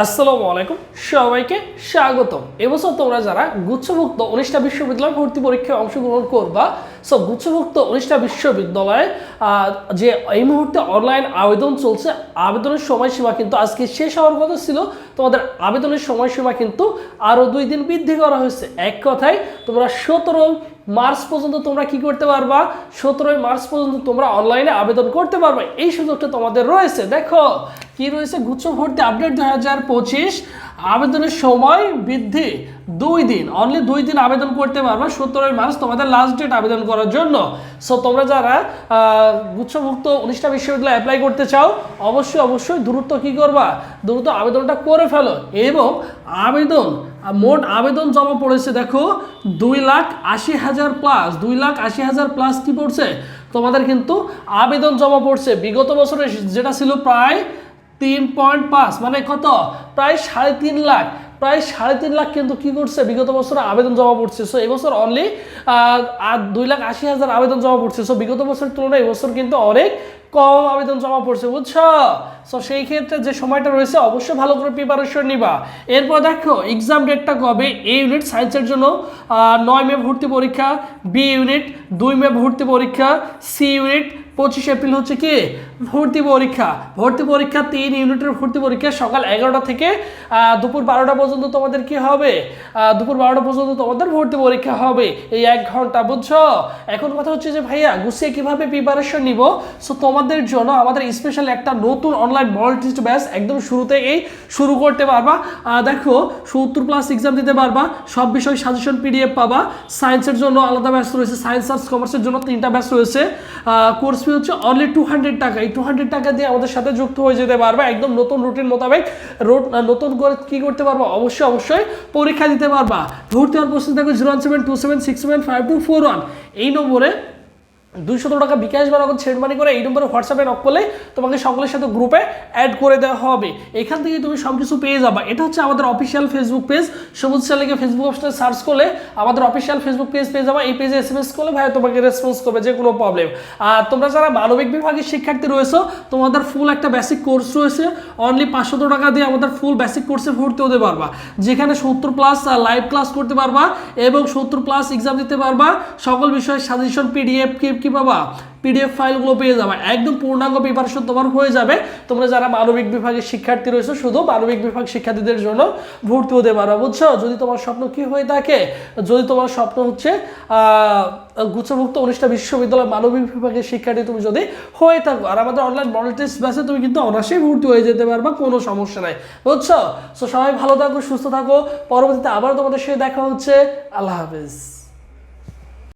আসসালামু আলাইকুম। সবাইকে স্বাগতম। এবছর তোমরা যারা গুচ্ছভুক্ত উনিশটা বিশ্ববিদ্যালয় ভর্তি পরীক্ষায় অংশগ্রহণ করবা সো গুচ্ছভুক্ত উনিশটা বিশ্ববিদ্যালয়ে যে এই মুহূর্তে অনলাইন আবেদন চলছে, আবেদনের সময়সীমা কিন্তু আজকে শেষ হওয়ার কথা ছিল। তোমাদের আবেদনের সময়সীমা কিন্তু আরও দুই দিন বৃদ্ধি করা হয়েছে। এক কথায়, তোমরা সতেরো মার্চ পর্যন্ত তোমরা কি করতে পারবা? সতেরোই মার্চ পর্যন্ত তোমরা অনলাইনে আবেদন করতে পারবে। এই সুযোগটা তোমাদের রয়েছে। দেখো, কি রয়েছে? গুচ্ছ ভর্তি আপডেট দুই হাজার পঁচিশ। আবেদনের সময় বৃদ্ধি দুই দিন অনলি দুই দিন আবেদন করতে পারবে সতেরোই মার্চ তোমাদের লাস্ট ডেট আবেদন করার জন্য। সো তোমরা যারা গুচ্ছভুক্ত উনিশটা বিশ্ববিদ্যালয়ে অ্যাপ্লাই করতে চাও, অবশ্যই অবশ্যই দ্রুত কি করবা? দ্রুত আবেদনটা করে ফেলো এবং আবেদন, মোট আবেদন জমা পড়েছে, দেখো, দুই লাখ আশি হাজার প্লাস দুই লাখ আশি হাজার প্লাস কি পড়ছে? তোমাদের কিন্তু আবেদন জমা পড়ছে। বিগত বছরে যেটা ছিল প্রায় তিন পয়েন্ট পাঁচ মানে কত? প্রায় সাড়ে তিন লাখ। প্রায় সাড়ে তিন লাখ কিন্তু কি করছে? বিগত বছরে আবেদন জমা পড়ছে। সো এবছর অনলি দুই লাখ আশি হাজার আবেদন জমা পড়ছে। সো বিগত বছরের তুলনায় এবছর কিন্তু অনেক কম আবেদন জমা পড়ছে, বুঝছ? সো সেই ক্ষেত্রে যে সময়টা রয়েছে, অবশ্যই ভালো করে প্রিপারেশন নিবা। এরপর দেখো এক্সাম ডেটটা কবে? এ ইউনিট সায়েন্সের জন্য নয় মে ভর্তি পরীক্ষা বি ইউনিট দুই মে ভর্তি পরীক্ষা সি ইউনিট পঁচিশ এপ্রিল হচ্ছে কি? ভর্তি পরীক্ষা। ভর্তি পরীক্ষা তিন ইউনিটের ভর্তি পরীক্ষা সকাল এগারোটা থেকে দুপুর বারোটা পর্যন্ত তোমাদের কি হবে? দুপুর বারোটা পর্যন্ত তোমাদের ভর্তি পরীক্ষা হবে। এই এক ঘণ্টা, বুঝছ? এখন কথা হচ্ছে যে, ভাইয়া, গুছিয়ে কীভাবে প্রিপারেশন নিব? সো তোমাদের জন্য আমাদের স্পেশাল একটা নতুন অনলাইন মডেল টেস্ট ব্যাচ একদম শুরুতে এই শুরু করতে পারবা। দেখো, সত্তর প্লাস এক্সাম দিতে পারবা, সব বিষয় সাজেশন পিডিএফ পাবা। সায়েন্সের জন্য আলাদা ব্যাচ রয়েছে। সায়েন্স আর্টস কমার্সের জন্য তিনটা ব্যাচ রয়েছে। কোর্স ফি হচ্ছে অনলি টু হান্ড্রেড টাকা। এই টু হান্ড্রেড টাকা দিয়ে আমাদের সাথে যুক্ত হয়ে যেতে পারবে, একদম নতুন রুটিন মোতাবেক। রোড নতুন করে কি করতে পারবা? অবশ্যই অবশ্যই পরীক্ষা দিতে পারবা। ভর্তি হওয়ার প্রশ্ন থাকবে zero one seven two seven six seven five two four one এই নম্বরে দুইশত টাকা বিকাশ বা নগদ সেন্ড মানি করে এই নম্বরে হোয়াটসঅ্যাপে নক করলে তোমাকে সকলের সাথে গ্রুপে অ্যাড করে দেওয়া হবে। এখান থেকে তুমি সব কিছু পেয়ে যাবা। এটা হচ্ছে আমাদের অফিসিয়াল ফেসবুক পেজ সবুজ চ্যানেলকে ফেসবুক অপশনে সার্চ করলে আমাদের অফিসিয়াল ফেসবুক পেজ পেয়ে যাবা। এই পেজে এস এম এস করলে ভাই তোমাকে রেসপন্স করবে, যে কোনো প্রবলেম আর তোমরা যারা মানবিক বিভাগের শিক্ষার্থী রয়েছো, তোমাদের ফুল একটা বেসিক কোর্স রয়েছে। অনলি পাঁচশত টাকা দিয়ে আমাদের ফুল বেসিক কোর্সে ভর্তি হতে পারবা। যেখানে সত্তর প্লাস লাইভ ক্লাস করতে পারবা এবং সত্তর প্লাস এক্সাম দিতে পারবা। সকল বিষয়ে সাজেশন পিডিএফ কি কি পাবা? পিডিএফ ফাইলগুলো পেয়ে যাবে। একদম পূর্ণাঙ্গ প্রিপারেশন তোমার হয়ে যাবে। তোমরা যারা মানবিক বিভাগের শিক্ষার্থী রয়েছে, শুধু মানবিক বিভাগ শিক্ষার্থীদের জন্য ভর্তি হতে পারো বুঝছ? যদি তোমার স্বপ্ন কি হয়ে থাকে, যদি তোমার স্বপ্ন হচ্ছে গুচ্ছভুক্ত উনিশটা বিশ্ববিদ্যালয় মানবিক বিভাগের শিক্ষার্থী তুমি যদি হয়ে থাকো, আর আমাদের অনলাইন মডেল টেস্ট ব্যাসে তুমি কিন্তু অনায়াসেই ভর্তি হয়ে যেতে পারবা, কোনো সমস্যা নাই, বুঝছ? সো সবাই ভালো থাকো, সুস্থ থাকো। পরবর্তীতে আবার তোমাদের সাথে দেখা হচ্ছে। আল্লাহ হাফেজ।